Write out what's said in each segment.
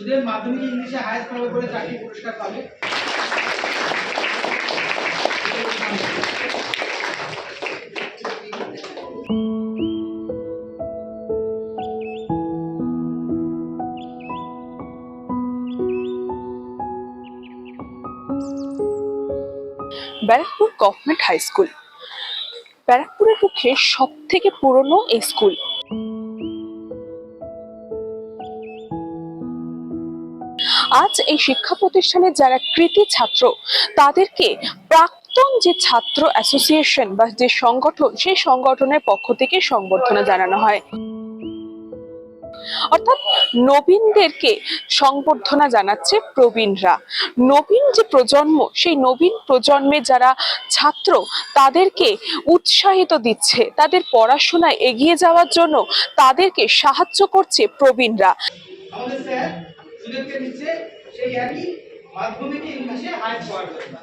সুদের মাধ্যমিক ইংলিশে হায়েস্ট নম্বর করে চাকরি পুরস্কার পাবে। ব্যারাকপুর গভর্নমেন্ট হাই স্কুল ব্যারাকপুরের পক্ষে সব থেকে পুরনো এই স্কুল আজ এই শিক্ষা প্রতিষ্ঠানের যারা কৃতি ছাত্র, তাদেরকে প্রাক্তন যে ছাত্র অ্যাসোসিয়েশন বা যে সংগঠন, সেই সংগঠনের পক্ষ থেকে সংবর্ধনা জানানো হয়। অর্থাৎ নবীনদেরকে সংবর্ধনা জানাচ্ছে প্রবীণরা। নবীন যে প্রজন্ম, সেই নবীন প্রজন্মে যারা ছাত্র, তাদেরকে উৎসাহিত দিচ্ছে। তাদের পড়াশোনায় এগিয়ে যাওয়ার জন্য তাদেরকে সাহায্য করছে প্রবীণরা। সুদেরকে দিচ্ছে সেই একই মাধ্যমিকে ইংলিশে হায়েস্ট পাওয়ার জন্য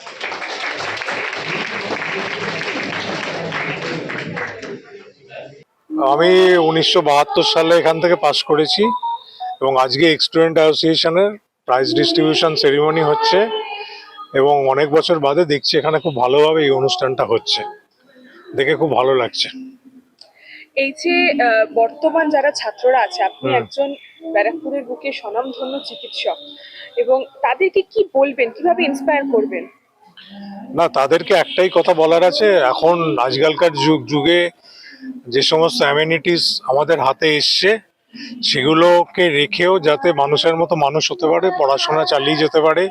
আমি উনিশশো বাহাত্তর সালে এখান থেকে পাশ করেছি এবং আজকে স্টুডেন্ট অ্যাসোসিয়েশনের প্রাইজ ডিস্ট্রিবিউশন সেরিমনি হচ্ছে এবং অনেক বছর বাদে দেখছি এখানে খুব ভালোভাবে এই অনুষ্ঠানটা হচ্ছে। দেখে খুব ভালো লাগছে। এই যে বর্তমান যারা ছাত্ররা আছে আপনি একজন ব্যারাকপুরের বুকে স্বনামধন্য চিকিৎসক। এবং তাদেরকে কি বলবেন? কীভাবে ইন্সপায়ার করবেন? না তাদেরকে একটাই কথা বলার আছে এখন আজকালকার যুগ যুগে যে সমস্ত অ্যামেনিটিস আমাদের হাতে এসছে সেগুলোকে রেখেও যাতে মানুষের মতো মানুষ হতে পারে পড়াশোনা চালিয়ে যেতে পারে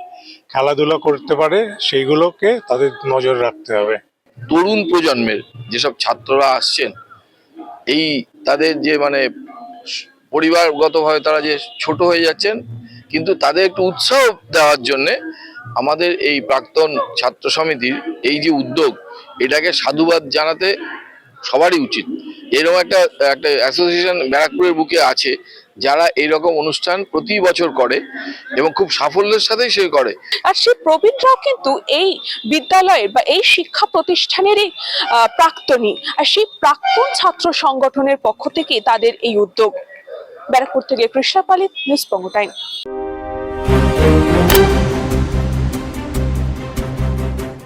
খেলাধুলা করতে পারে সেইগুলোকে তাদের নজর রাখতে হবে। তরুণ প্রজন্মের যেসব ছাত্ররা আসছেন এই তাদের যে মানে পরিবারগতভাবে তারা যে ছোট হয়ে যাচ্ছেন, কিন্তু তাদের একটু উৎসাহ দেওয়ার জন্যে আমাদের এই প্রাক্তন ছাত্র সমিতির এই যে উদ্যোগ, এটাকে সাধুবাদ জানাতে সবারই উচিত। এরকম একটা একটা অ্যাসোসিয়েশন ব্যারাকপুরের বুকে আছে, যারা এইরকম অনুষ্ঠান প্রতি বছর করে এবং খুব সাফল্যের সাথেই সে করে। আর সেই প্রবীণরাও কিন্তু এই বিদ্যালয়ের বা এই শিক্ষা প্রতিষ্ঠানেরই প্রাক্তনী। আর সেই প্রাক্তন ছাত্র সংগঠনের পক্ষ থেকে তাদের এই উদ্যোগ। ব্যারাকপুর থেকে কৃষ্ণা পালিত নিউজ পঙ্গ টাইম।